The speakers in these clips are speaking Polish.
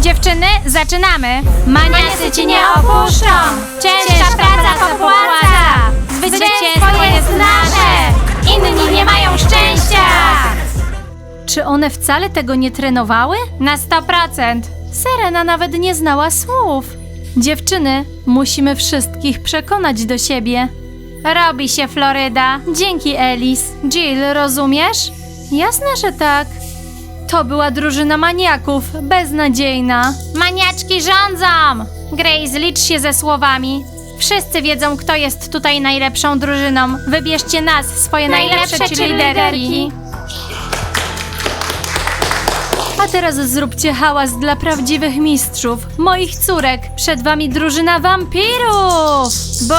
Dziewczyny, zaczynamy! Maniacy ci nie opuszczą! Ciężka praca to płaca! Zwycięstwo jest nasze! Inni nie mają szczęścia! Czy one wcale tego nie trenowały? Na 100%! Serena nawet nie znała słów. Dziewczyny, musimy wszystkich przekonać do siebie. Robi się, Floryda! Dzięki, Elis. Jill, rozumiesz? Jasne, że tak. To była drużyna maniaków, beznadziejna. Maniaczki rządzą! Grace, licz się ze słowami. Wszyscy wiedzą, kto jest tutaj najlepszą drużyną. Wybierzcie nas, swoje najlepsze, Najlepsze cheerleaderki. A teraz zróbcie hałas dla prawdziwych mistrzów, moich córek. Przed wami drużyna wampirów! Bo!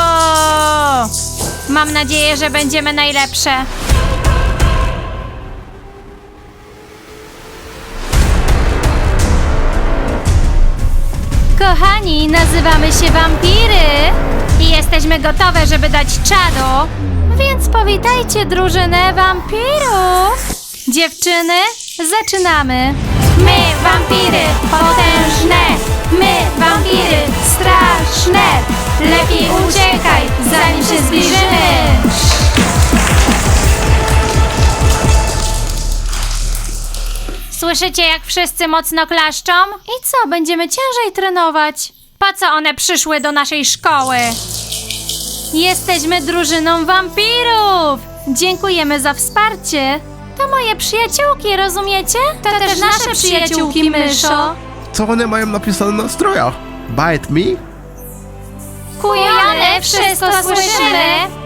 Mam nadzieję, że będziemy najlepsze. Kochani, nazywamy się wampiry, I jesteśmy gotowe, żeby dać czadu. więc powitajcie drużynę wampirów. Dziewczyny, zaczynamy. My, wampiry, potężne! My, wampiry, straszne! Lepiej uciekaj, zanim się zbliżymy! Słyszycie, jak wszyscy mocno klaszczą? I co, będziemy ciężej trenować? Po co one przyszły do naszej szkoły? Jesteśmy drużyną wampirów! Dziękujemy za wsparcie. To moje przyjaciółki, rozumiecie? To, też, nasze przyjaciółki, myszo. Co one mają napisane na strojach? Bite me? Kujony, wszystko słyszymy!